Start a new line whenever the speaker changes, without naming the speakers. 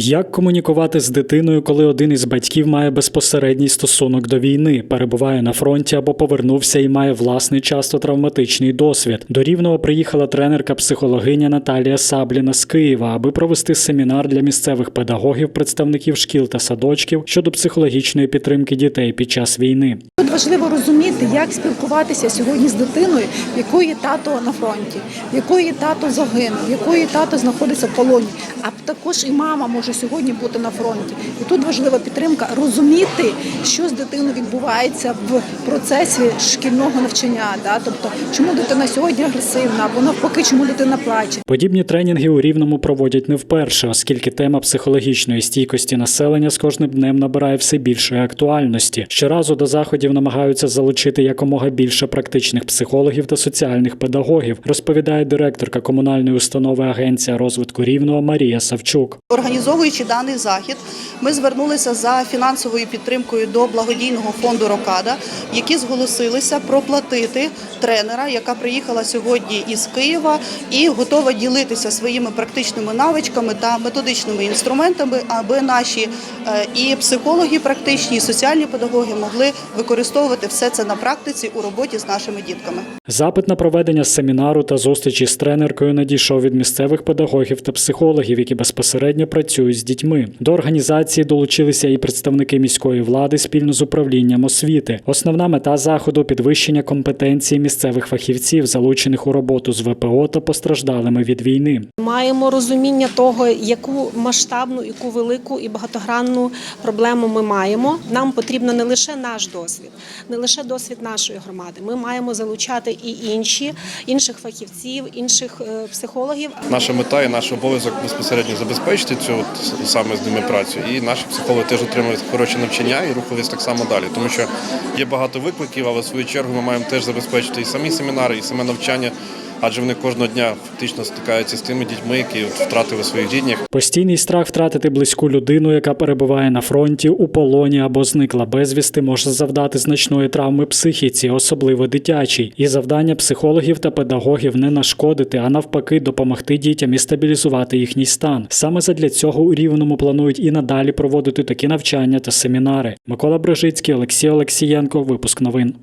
Як комунікувати з дитиною, коли один із батьків має безпосередній стосунок до війни, перебуває на фронті або повернувся і має власний часто травматичний досвід? До рівного приїхала тренерка-психологиня Наталія Сабліна з Києва, аби провести семінар для місцевих педагогів, представників шкіл та садочків щодо психологічної підтримки дітей під час війни.
Тут важливо розуміти, як спілкуватися сьогодні з дитиною, якої тато на фронті, якої тато загинув, якої тато знаходиться в полоні. А також і мама може сьогодні бути на фронті. І тут важлива підтримка розуміти, що з дитиною відбувається в процесі шкільного навчання. Да? Тобто, чому дитина сьогодні агресивна, або навпаки, чому дитина плаче.
Подібні тренінги у Рівному проводять не вперше, оскільки тема психологічної стійкості населення з кожним днем набирає все більшої актуальності. Щоразу до заходів намагаються залучити якомога більше практичних психологів та соціальних педагогів, розповідає директорка комунальної установи Агенція розвитку Рівного Марія Савчук.
Організовуючи даний захід, ми звернулися за фінансовою підтримкою до благодійного фонду Рокада, які зголосилися проплатити тренера, яка приїхала сьогодні із Києва і готова ділитися своїми практичними навичками та методичними інструментами, аби наші е, і психологи практичні, і соціальні педагоги могли використовувати все це на практиці у роботі з нашими дітками.
Запит на проведення семінару та зустрічі з тренеркою надійшов від місцевих педагогів та психологів, які безпосередньо працюють з дітьми. До організації долучилися і представники міської влади спільно з управлінням освіти. Основна мета заходу підвищення компетенції місцевих фахівців, залучених у роботу з ВПО та постраждалими від війни.
Маємо розуміння того, яку масштабну, яку велику і багатогранну проблему ми маємо. Нам потрібно не лише наш досвід, не лише досвід нашої громади. Ми маємо залучати і інші, інших фахівців, інших е, психологів.
Наша мета і наш обов'язок безпосередньо забезпечити цю от саме з ними працю. І наші психологи теж отримують хороші навчання і рухались так само далі. Тому що є багато викликів, але в свою чергу ми маємо теж забезпечити і самі семінари, і саме навчання. Адже вони кожного дня фактично стикаються з тими дітьми, які втратили своїх рідних.
Постійний страх втратити близьку людину, яка перебуває на фронті, у полоні або зникла безвісти, може завдати значної травми психіці, особливо дитячій. І завдання психологів та педагогів не нашкодити, а навпаки, допомогти дітям і стабілізувати їхній стан. Саме задля цього у Рівному планують і надалі проводити такі навчання та семінари. Микола Брижицький, Олексій Олексієнко. Випуск новин.